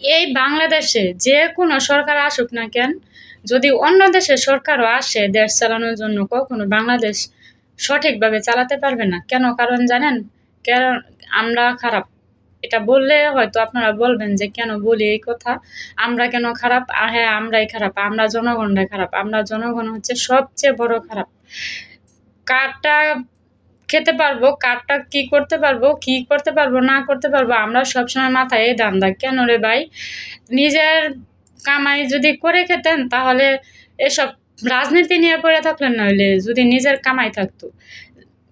এই বাংলাদেশে যে কোনো সরকার আসুক না কেন, যদি অন্য দেশের সরকারও আসে দেশ চালানোর জন্য, কখনো বাংলাদেশ সঠিকভাবে চালাতে পারবে না। কেন? কারণ জানেন কারণ আমরা খারাপ। এটা বললে হয়তো আপনারা বলবেন যে, কেন বলি এই কথা? আমরা কেন খারাপ? হ্যাঁ আমরাই খারাপ, আমরা জনগণরাই খারাপ, আমরা জনগণ হচ্ছে সবচেয়ে বড় খারাপ। কারটা খেতে পারব কারটা কি করতে পারব, কি করতে পারব, না করতে পারব, আমরা সবসময় মাথায় এই দান্দা কেন রে ভাই? নিজের কামাই যদি করে খেতেন, তাহলে এসব রাজনীতি নিয়ে পড়ে থাকলেন নইলে, যদি নিজের কামাই থাকতো।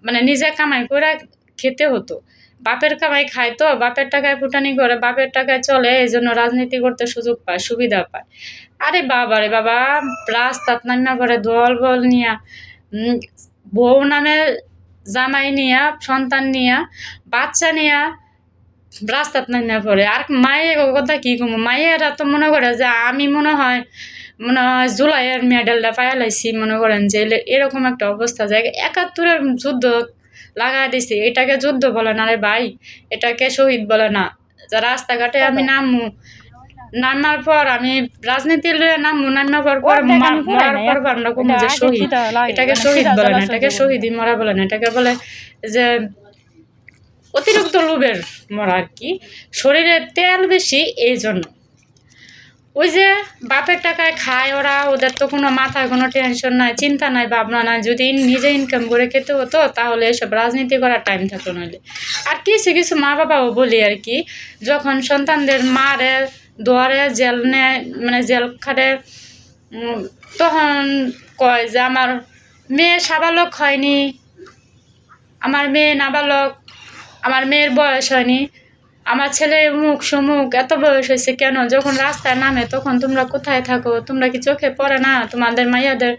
মানে নিজের কামাই করে খেতে হতো। বাপের কামাই খায় তো বাপের টাকায় ফুটানি করে, বাপের টাকায় চলে, এই জন্য রাজনীতি করতে সুযোগ পায়, সুবিধা পায়। আরে বাবা রে বাবা, রাস্তাত নামিয়া করে দল বল নিয়া বউ নামে জামাই নিয়া সন্তান নিয়া বাচ্চা নিয়া রাস্তাত নামিয়া পড়ে। আর মায়ের কথা কি কমু? মায়েরা তো মনে করে যে আমি মনে হয় মনে হয় জুলাইয়ের মেডেলটা পাইয়া লাইছি মনে করেন যে এরকম একটা অবস্থা। যায় একাত্তরের যুদ্ধ লাগাই দিছে। এটাকে যুদ্ধ বলে না রে ভাই এটাকে শহীদ বলে না। যা রাস্তাঘাটে আমি নামু নামার পর আমি রাজনীতি লয়ে নামু নামার পর পর মরার পর আমরা কমু যে শহীদ। এটাকে মানে শহীদ বলে না এটাকে শহীদই মরা বলে না এটাকে বলে যে অতিরিক্ত লোভের মরা আর কি। শরীরে তেল বেশি এই জন্য ওই যে বাপের টাকায় খায় ওরা ওদের তো কোনো মাথায় কোনো টেনশন নাই চিন্তা নাই ভাবনা নাই যদি নিজে ইনকাম করে খেতে হতো তাহলে এসব রাজনীতি করার টাইম থাকতো নইলে। আর কিছু কিছু মা বাবাও বলি আর কি যখন সন্তানদের মারে দোয়ারে জেল নেয় মানে জেল খাটে তখন কয় যে আমার মেয়ে সাবালক হয়নি, আমার মেয়ে নাবালক, আমার মেয়ের বয়স হয়নি, আমার ছেলে মুখ সমুখ, এত বয়স হয়েছে কেন? যখন রাস্তায় নামে তখন তোমরা কোথায় থাকো? তোমরা কি চোখে পড়ে না? তোমাদের মাইয়াদের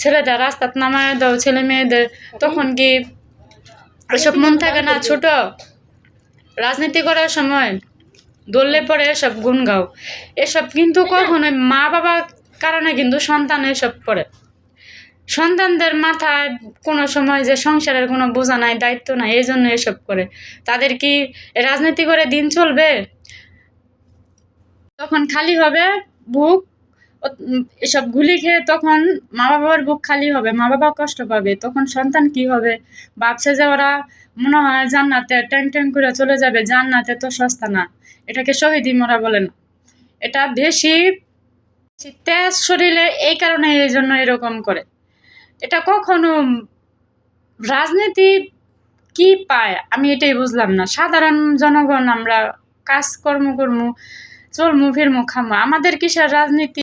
ছেলেদের রাস্তাত নামায় দাও, ছেলে মেয়েদের। তখন কি এসব মন থাকে না ছোট? রাজনীতি করার সময় দললে পরে এসব গুণ গাও এসব কিন্তু কখনো মা বাবার কারণে কিন্তু সন্তান এসব পড়ে। সন্তানদের মাথায় কোনো সময় যে সংসারের কোনো বোঝা নাই, দায়িত্ব নাই এই জন্য এসব করে। তাদের কি রাজনীতি করে দিন চলবে? তখন খালি হবে বুক এসব গুলি খেয়ে তখন মা বাবার বুক খালি হবে মা বাবা কষ্ট পাবে। তখন সন্তান কি হবে? ভাবছে যে ওরা মনে হয় জান্নাতে ট্যাং ট্যাং করে চলে যাবে, জান্নাতে তো সস্তা না। এটাকে শহীদি মরা বলে না। এটা বেশি তেজ শরীরে এই কারণে এই জন্য এরকম করে। এটা কখনো রাজনীতি কি পায় আমি এটাই বুঝলাম না। সাধারণ জনগণ আমরা কাজকর্ম করমু, চলমু, ফিরমু, খামু। আমাদের কিসের রাজনীতি?